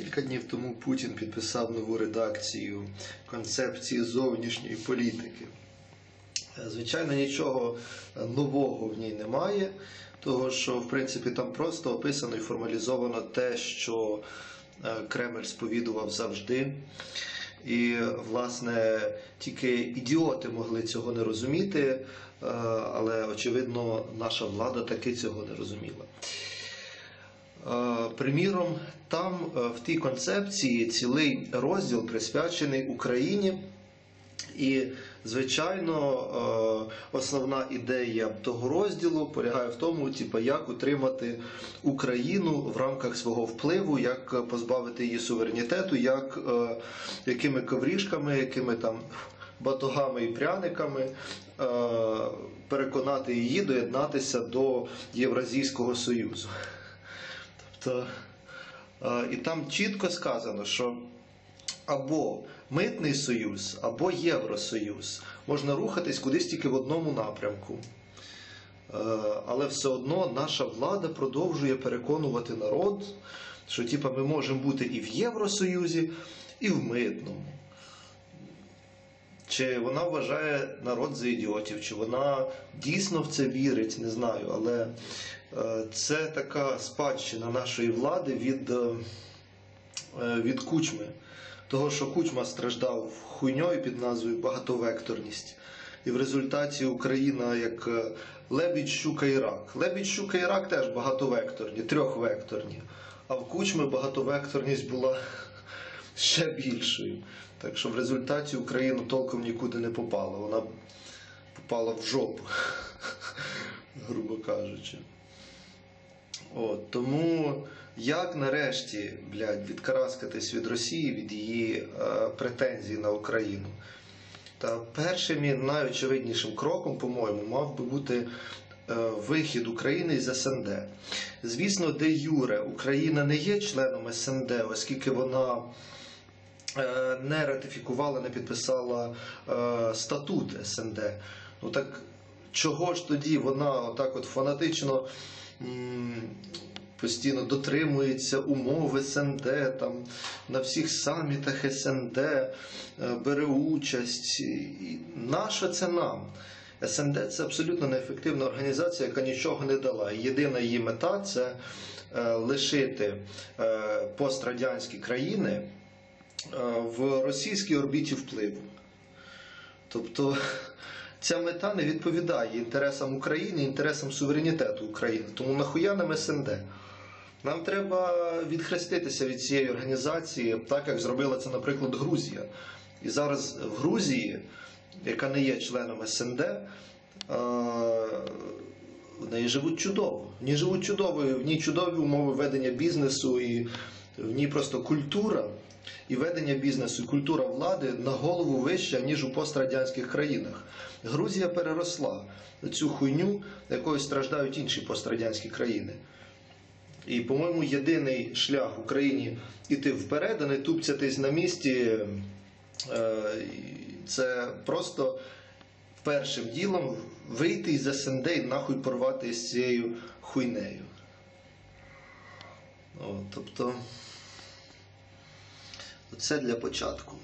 Кілька днів тому Путін підписав нову редакцію концепції зовнішньої політики. Е, Звичайно, нічого е, нового в ній немає, того що, в принципі, там просто описано і формалізовано те, що е, Кремль сповідував завжди. І, власне, тільки ідіоти могли цього не розуміти, але, очевидно, наша влада таки цього не розуміла. Приміром, там е, в тій концепції цілий розділ присвячений Україні. І, звичайно, е, основна ідея того розділу полягає в тому, типу, як утримати Україну в рамках свого впливу, як позбавити її суверенітету, як, е, якими коврішками, якими там батогами і пряниками переконати її доєднатися до Євразійського Союзу. Е, і там чітко сказано, що або митний союз, або Євросоюз. Можна рухатись кудись тільки в одному напрямку. Е, Але все одно наша влада продовжує переконувати народ, що типа, ми можемо бути і в Євросоюзі, і в митному. Чи вона вважає народ за ідіотів, чи вона дійсно в це вірить, не знаю. Але е, це така спадщина нашої влади від, е, е, від кучми. Того, що кучма страждав хуйньою під назвою багатовекторність. І в результаті Україна як лебідь, щука і рак. Лебідь, щука і рак теж багатовекторні, трьохвекторні. А в кучми багатовекторність була ще більшою. Так що в результаті Україна толком нікуди не попала. Вона попала в жопу, грубо кажучи. От, тому як нарешті блядь, відкараскатись від Росії, від її е, претензій на Україну? Та першим і найочевиднішим кроком, по-моєму, мав би бути е, вихід України з СНД. Звісно, де Юре Україна не є членом СНД, оскільки вона не ратифікувала, не підписала е, статут СНД. Ну так чого ж тоді вона отак от фанатично постійно дотримується умов СНД, там на всіх самітах СНД е, бере участь. І Нащо це нам? СНД це абсолютно неефективна організація, яка нічого не дала. Єдина її мета це е, лишити е, пострадянські країни е, в російській орбіті впливу. Тобто ця мета не відповідає інтересам України, інтересам суверенітету України. Тому нахуя нам СНД? Нам треба відхреститися від цієї організації, так як зробила це, наприклад, Грузія. І зараз в Грузії, яка не є членом СНД, е, в неї живуть чудово. В ній живуть чудово, в ній чудові умови ведення бізнесу, і в ній просто культура і ведення бізнесу, культура влади на голову вища, ніж у пострадянських країнах. Грузія переросла цю хуйню, якою страждають інші пострадянські країни. І, по-моєму, єдиний шлях Україні іти вперед, а не тупцятись на місці. е, Це просто першим ділом вийти із СНД і нахуй порвати з цією хуйнею. О, тобто, це для початку.